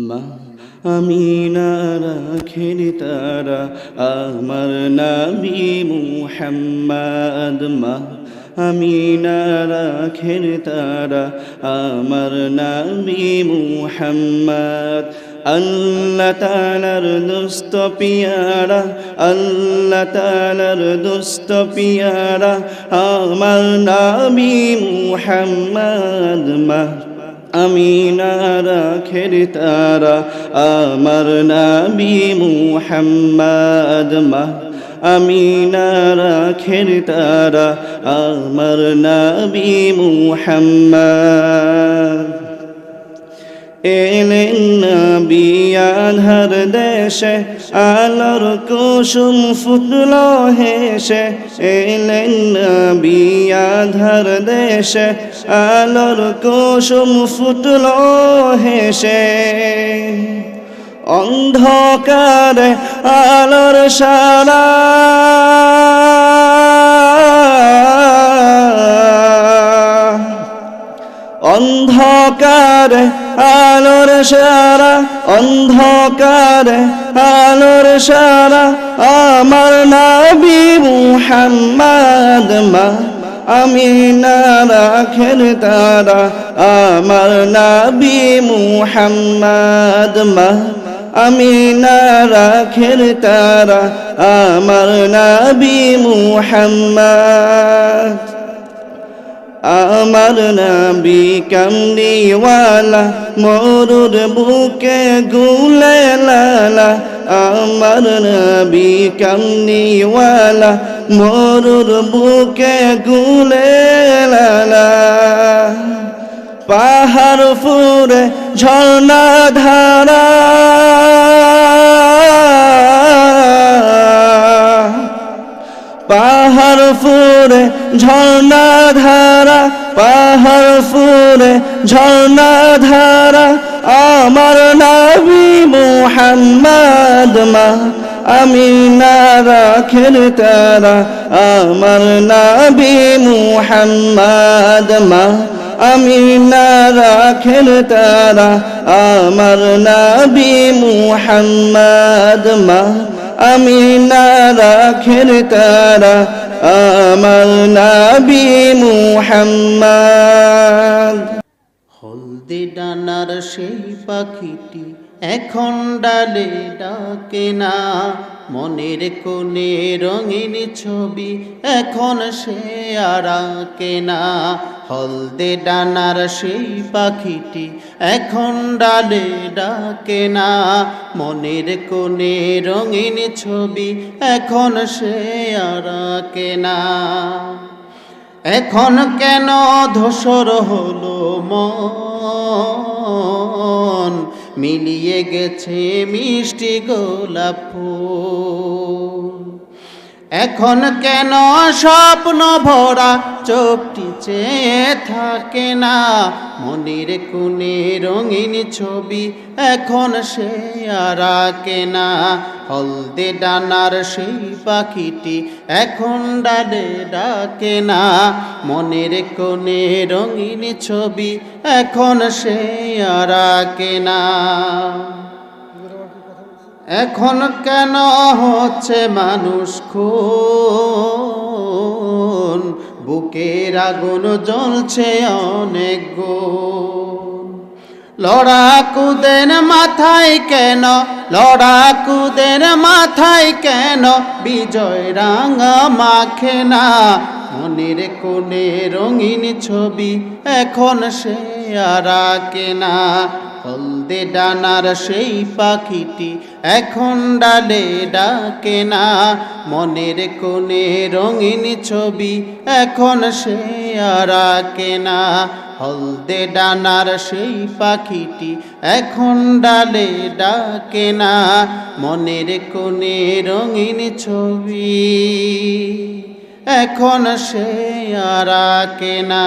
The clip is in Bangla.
মা আমিনা রাখের তারা, আমার নাবি মুহাম্মদ মা। আমিনা রাখের তারা, আমার নাবি মুহাম্মদ। আল্লাহ তালার দুস্ত পিয়ারা, আল্লাহ তালার দুস্ত পিয়ারা, আমার নাবি মুহাম্মদ মা। আমিনা খের তারা আমার নাবি মুহাম্মদ মা। আমিনা খের তারা আমার নাবি মুহাম্মদ। এলেন নবী আধার দেশে আলোর কুসুম ফুটল হেসে এলেন নবী আধার দেশে আলোর কুসুম ফুটল হেসে অন্ধকার আলোর সারা অন্ধকার আলোর সারা, অন্ধকার আলোর সারা। আমার নাবি মুহাম্মদ মা আমি না রাখের তারা। আমার নাবি মুহাম্মদ মা আমি না রাখের তারা। আমার নাবি মুহাম্মদ আমার নবী কামলিওয়ালা মরুর বুকে গুলে লালা। আমার নবী কামলিওয়ালা মরুর বুকে গুলে লালা। পাহাড় ফুরে ঝর্ণা ধারা পাহাড় ফুরে ঝর্ণা ধারা, পাহাড় ফুরে ঝর্ণা ধারা। আমার নাবি মুহাম্মদ মা, আমি না রাখের তারা। আমার নাবি মুহাম্মদ মা, আমি না রাখের তারা। আমার নাবি মুহাম্মদ মা, আমি না রাখের তারা। আমার নাবি মুহাম্মদ। হলদে ডানার সেই পাখিটি এখন ডালে ডাকে না, মনের কোণে রঙিন ছবি এখন সে আর আঁকে না। হলদে ডানার সেই পাখিটি এখন ডালে ডাকে না, মনের কোণে রঙিন ছবি এখন সে আর আঁকে না। এখন কেন ধূসর হলো মন? মিলিয়ে গেছে মিষ্টি গোলাপ ফুল। এখন কেন স্বপ্ন ভরা চোখটি চেয়ে থাকে না? মনের কোণে রঙিন ছবি এখন সে আর আঁকে না। হলদে ডানার সেই পাখিটি এখন ডালে ডাকে না। মনের কোণে রঙিন ছবি এখন সে আর আঁকে না। এখন কেন হচ্ছে মানুষ খুন? বুকের আগুন জ্বলছে অনেক গুণ। লড়াকুদের মাথায় কেন? লড়াকুদের মাথায় কেন? বিজয় রাঙা মাখে না মনের কোণে রঙিন ছবি এখন সে আর আঁকে না। হলদে ডানার সেই পাখিটি এখন ডালে ডাকে না। মনের কোণে রঙিন ছবি এখন সে আর না। হলদে ডানার সেই পাখিটি এখন ডালে ডাকে না। মনের কোণে রঙিন ছবি এখন সে আর না।